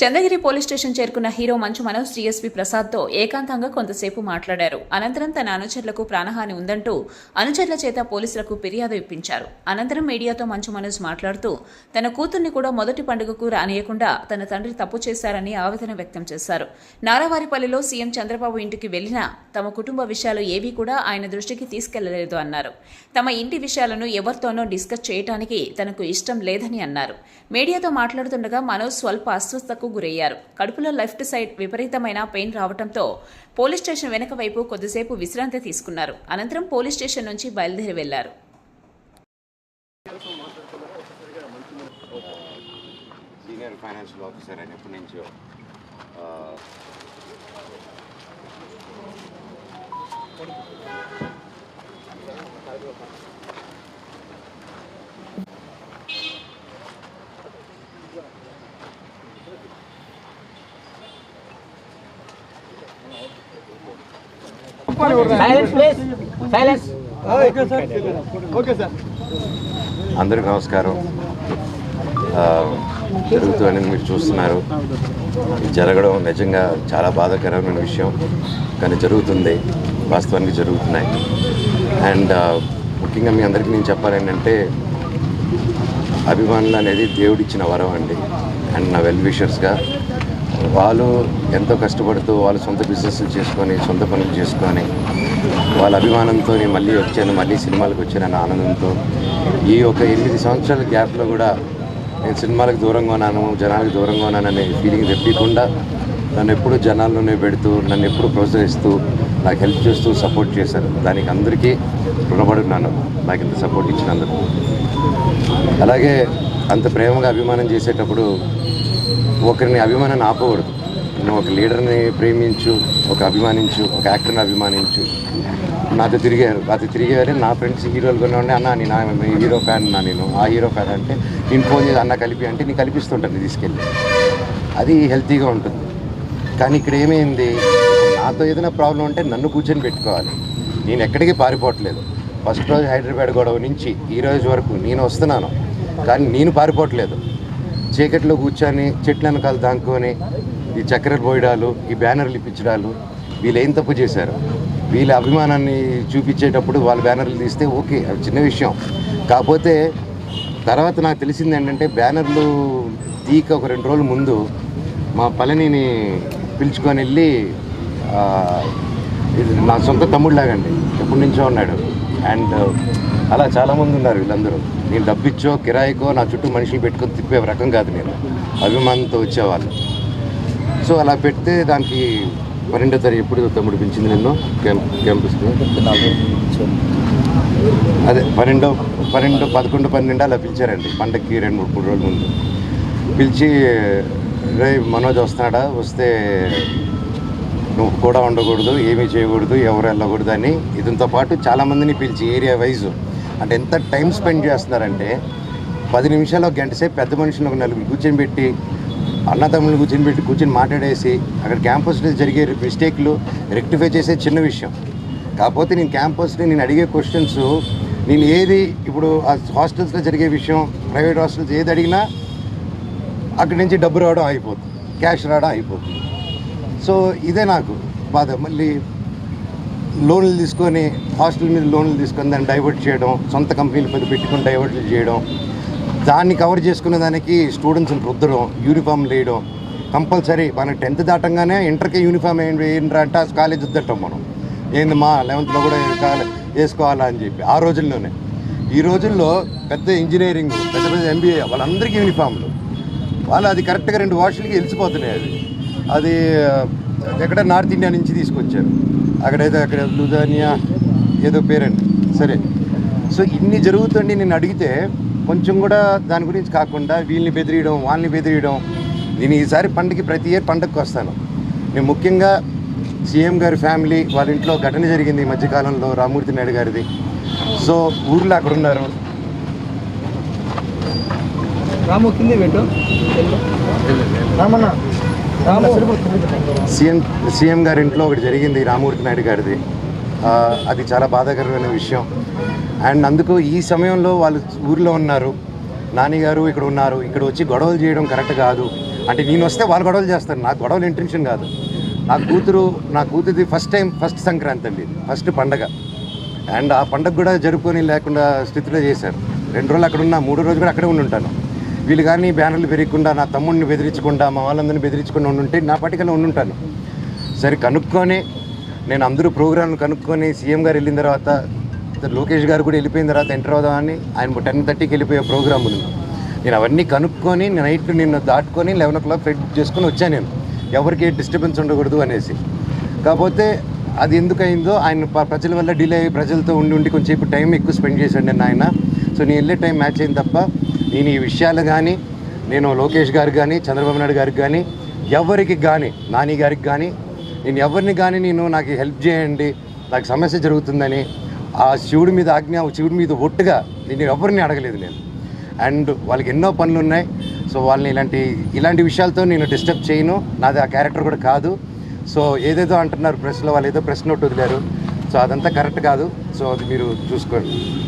Chandragiri police station చేరుకున్న hero Manchu Manoj DSP ప్రసాద్తో ఏకాంతంగా కొంతసేపు మాట్లాడారు. అనంతరం తన అనుచరులకు ప్రాణహాని ఉందంటూ అనుచరుల చేత పోలీసులకు ఫిర్యాదు ఇప్పించారు. అనంతరం మీడియాతో మంచు మనోజ్ మాట్లాడుతూ తన కూతుర్ని కూడా మొదటి పండుగకు రానియకుండా తన తండ్రి తప్పు చేశారని ఆవేదన వ్యక్తం చేశారు. నారావారిపల్లిలో సీఎం చంద్రబాబు ఇంటికి వెళ్ళినా తమ కుటుంబ విషయాలు ఏవీ కూడా ఆయన దృష్టికి తీసుకెళ్ళలేదు అన్నారు. తమ ఇంటి విషయాలను ఎవరితోనో డిస్కస్ చేయటానికి తనకు ఇష్టం లేదని అన్నారు. మీడియాతో మాట్లాడుతుండగా మనోజ్ స్వల్ప అస్వస్థకు గురయ్యారు. కడుపులో లెఫ్ట్ సైడ్ విపరీతమైన పెయిన్ రావడంతో పోలీస్ స్టేషన్ వెనక వైపు కొద్దిసేపు విశ్రాంతి తీసుకున్నారు. అనంతరం పోలీస్ స్టేషన్ నుంచి బయలుదేరి వెళ్ళారు. సీనియర్ ఫైనాన్షియల్ ఆఫీసర్ అని ఎప్పటి నుంచో అందరికీ నమస్కారం. జరుగుతుందని మీరు చూస్తున్నారు. జరగడం నిజంగా చాలా బాధాకరమైన విషయం కానీ జరుగుతుంది. వాస్తవానికి జరుగుతున్నాయి. అండ్ ముఖ్యంగా మీ అందరికీ నేను చెప్పాలి ఏంటంటే అభిమానులు అనేది దేవుడిచ్చిన వరం అండి. అండ్ నా వెల్ విషర్స్గా వాళ్ళు ఎంతో కష్టపడుతూ వాళ్ళ సొంత బిజినెస్లు చేసుకొని సొంత పనులు చేసుకొని వాళ్ళ అభిమానంతో నేను మళ్ళీ వచ్చాను మళ్ళీ సినిమాలకు వచ్చానన్న ఆనందంతో. ఈ ఒక ఎనిమిది సంవత్సరాల గ్యాప్లో కూడా నేను సినిమాలకు దూరంగా ఉన్నాను జనాలకు దూరంగా ఉన్నాననే ఫీలింగ్ తెప్పకుండా నన్ను ఎప్పుడు జనాల్లోనే పెడుతూ నన్ను ఎప్పుడు ప్రోత్సహిస్తూ నాకు హెల్ప్ చేస్తూ సపోర్ట్ చేశారు. దానికి అందరికీ రుణపడి ఉన్నాను నాకు ఇంత సపోర్ట్ ఇచ్చినందుకు. అలాగే అంత ప్రేమగా అభిమానం చేసేటప్పుడు ఒకరిని అభిమానాన్ని ఆపకూడదు. నువ్వు ఒక లీడర్ని ప్రేమించు ఒక అభిమానించు ఒక యాక్టర్ని అభిమానించు. నాతో తిరిగారు నాతో తిరిగారు నా ఫ్రెండ్స్ హీరోలు కొన్ని ఉన్నాయి అన్న నేను హీరో ఫ్యాన్ నా నేను ఆ హీరో ఫ్యాన్ అంటే నేను ఫోన్ చేసి అన్న కలిపి అంటే నేను కల్పిస్తుంటాను తీసుకెళ్ళి. అది హెల్తీగా ఉంటుంది. కానీ ఇక్కడ ఏమైంది? నాతో ఏదైనా ప్రాబ్లం ఉంటే నన్ను కూర్చొని పెట్టుకోవాలి. నేను ఎక్కడికి పారిపోవట్లేదు. ఫస్ట్ రోజు హైదరాబాద్ గొడవ నుంచి ఈ రోజు వరకు నేను వస్తున్నాను. కానీ నేను పారిపోవట్లేదు. చీకట్లో కూర్చొని చెట్ల వెనకాల దాంకొని ఈ చక్కెరలు పోయడాలు ఈ బ్యానర్లు ఇప్పించడాలు వీళ్ళు ఏం తప్పు చేశారు? వీళ్ళ అభిమానాన్ని చూపించేటప్పుడు వాళ్ళ బ్యానర్లు తీస్తే ఓకే అది చిన్న విషయం. కాకపోతే తర్వాత నాకు తెలిసింది ఏంటంటే బ్యానర్లు తీక ఒక రెండు రోజుల ముందు మా పళనిని పిలుచుకొని వెళ్ళి ఇది నా సొంత తమ్ముడు లాగండి ఎప్పటి నుంచో ఉన్నాడు. అండ్ uh, అలా చాలామంది ఉన్నారు వీళ్ళందరూ. నేను డబ్బిచ్చో కిరాయికో నా చుట్టూ మనిషిని పెట్టుకొని తిప్పే రకం కాదు నేను. అభిమానంతో వచ్చేవాళ్ళు. సో అలా పెడితే దానికి పన్నెండో తారీఖు ఎప్పుడు తమ్ముడు పిలిచింది నిన్ను? క్యాంప్ అదే పన్నెండో పన్నెండు పదకొండు పన్నెండు అలా పిలిచారండి. పండక్కి రెండు మూడు మూడు రోజుల ముందు. పిలిచి రే మనోజ్ వస్తున్నాడా? వస్తే నువ్వు కూడా ఉండకూడదు ఏమీ చేయకూడదు ఎవరు వెళ్ళకూడదు అని ఇదంతో పాటు చాలామందిని పిలిచి ఏరియా వైజ్ అంటే ఎంత టైం స్పెండ్ చేస్తున్నారంటే పది నిమిషాలు గంట సేపు పెద్ద మనుషులు ఒక నలుగురు కూర్చొని పెట్టి అన్నతమ్ములు కూర్చొని పెట్టి కూర్చొని మాట్లాడేసి అక్కడ క్యాంపస్లో జరిగే మిస్టేక్లు రెక్టిఫై చేసే చిన్న విషయం. కాకపోతే నేను క్యాంపస్ని నేను అడిగే క్వశ్చన్స్ నేను ఏది ఇప్పుడు ఆ హాస్టల్స్లో జరిగే విషయం ప్రైవేట్ హాస్టల్స్ ఏది అడిగినా అక్కడి నుంచి డబ్బు రావడం అయిపోతుంది క్యాష్ రావడం అయిపోతుంది సో ఇదే నాకు బాధ. మళ్ళీ లోన్లు తీసుకొని హాస్టల్ మీద లోన్లు తీసుకొని దాన్ని డైవర్ట్ చేయడం సొంత కంపెనీలు మీద పెట్టుకొని డైవర్ట్లు చేయడం దాన్ని కవర్ చేసుకునే దానికి స్టూడెంట్స్ని రుద్దడం యూనిఫామ్ వేయడం కంపల్సరీ మన టెన్త్ దాటంగానే ఇంటర్కి యూనిఫామ్ వేయండి అంటే కాలేజ్ వద్దటం మనం. ఏంది మా లెవెన్త్లో కూడా కాలేజ్ వేసుకోవాలా అని చెప్పి ఆ రోజుల్లోనే. ఈ రోజుల్లో పెద్ద ఇంజనీరింగ్ పెద్ద పెద్ద ఎంబీఏ వాళ్ళందరికీ యూనిఫామ్లు. వాళ్ళు అది కరెక్ట్గా రెండు వాషులకి వెలిసిపోతున్నాయి అది అది ఎక్కడ నార్త్ ఇండియా నుంచి తీసుకొచ్చారు. అక్కడైతే అక్కడ లుధానియా ఏదో పేరండి. సరే. సో ఇన్ని జరుగుతుండి నేను అడిగితే కొంచెం కూడా దాని గురించి కాకుండా వీళ్ళని బెదిరియడం వాళ్ళని బెదిరియడం నేను ఈసారి పండుగకి ప్రతి ఇయర్ పండగకి వస్తాను. నేను ముఖ్యంగా సీఎం గారి ఫ్యామిలీ వాళ్ళ ఇంట్లో ఘటన జరిగింది ఈ మధ్యకాలంలో రామూర్తి నాయుడు గారిది. సో ఊర్లో అక్కడ ఉన్నారు. రాము కింద పెట్టు. రామన్న. రాము సీఎం సీఎం గారి ఇంట్లో ఒకటి జరిగింది రామూర్తి నాయుడు గారిది. అది చాలా బాధాకరమైన విషయం. అండ్ అందుకు ఈ సమయంలో వాళ్ళు ఊర్లో ఉన్నారు. నాన్నగారు ఇక్కడ ఉన్నారు. ఇక్కడ వచ్చి గొడవలు చేయడం కరెక్ట్ కాదు. అంటే నేను వస్తే వాళ్ళు గొడవలు చేస్తారు. నాకు గొడవలు ఇంటెన్షన్ కాదు. నా కూతురు నా కూతురిది ఫస్ట్ టైం ఫస్ట్ సంక్రాంతి అండి. ఫస్ట్ పండగ. అండ్ ఆ పండగ కూడా జరుపుకొని లేకుండా స్థితిలో చేశారు. రెండు రోజులు అక్కడ ఉన్నా మూడో రోజు కూడా అక్కడే ఉండి ఉంటాను. వీళ్ళు కానీ బ్యానర్లు పెరగకుండా నా తమ్ముడిని బెదిరించకుండా మా వాళ్ళందరినీ బెదిరించకుండా ఉండుంటే నా పట్టికలో ఉండుంటాను. సరే కనుక్కొని నేను అందరూ ప్రోగ్రాంలు కనుక్కొని సీఎం గారు వెళ్ళిన తర్వాత లోకేష్ గారు కూడా వెళ్ళిపోయిన తర్వాత ఎంటర్ అవుదామని ఆయన టెన్ థర్టీకి వెళ్ళిపోయే ప్రోగ్రామ్ ఉంది నేను అవన్నీ కనుక్కొని నైట్ నిన్ను దాటుకొని లెవెన్ ఓ క్లాక్ ఫెడ్ చేసుకొని వచ్చాను నేను. ఎవరికి డిస్టర్బెన్స్ ఉండకూడదు అనేసి. కాకపోతే అది ఎందుకు అయిందో ఆయన ప్రజల వల్ల డిలే అయ్యి ప్రజలతో ఉండి ఉండి కొంచెంసేపు టైం ఎక్కువ స్పెండ్ చేశాడు నేను ఆయన. సో నేను వెళ్ళే టైం మ్యాచ్ అయింది తప్ప నేను ఈ విషయాలు కానీ నేను లోకేష్ గారికి కానీ చంద్రబాబు నాయుడు గారికి కానీ ఎవరికి కానీ నాని గారికి కానీ నేను ఎవరిని కానీ నేను నాకు హెల్ప్ చేయండి నాకు సమస్య జరుగుతుందని ఆ శివుడి మీద ఆజ్ఞ శివుడి మీద ఒట్టుగా నేను ఎవరిని అడగలేదు నేను. అండ్ వాళ్ళకి ఎన్నో పనులు ఉన్నాయి. సో వాళ్ళని ఇలాంటి ఇలాంటి విషయాలతో నేను డిస్టర్బ్ చేయను. నాది ఆ క్యారెక్టర్ కూడా కాదు. సో ఏదేదో అంటున్నారు ప్రెస్లో వాళ్ళు ఏదో ప్రెస్ నోట్ వదిలేరు. సో అదంతా కరెక్ట్ కాదు. సో అది మీరు చూసుకోండి.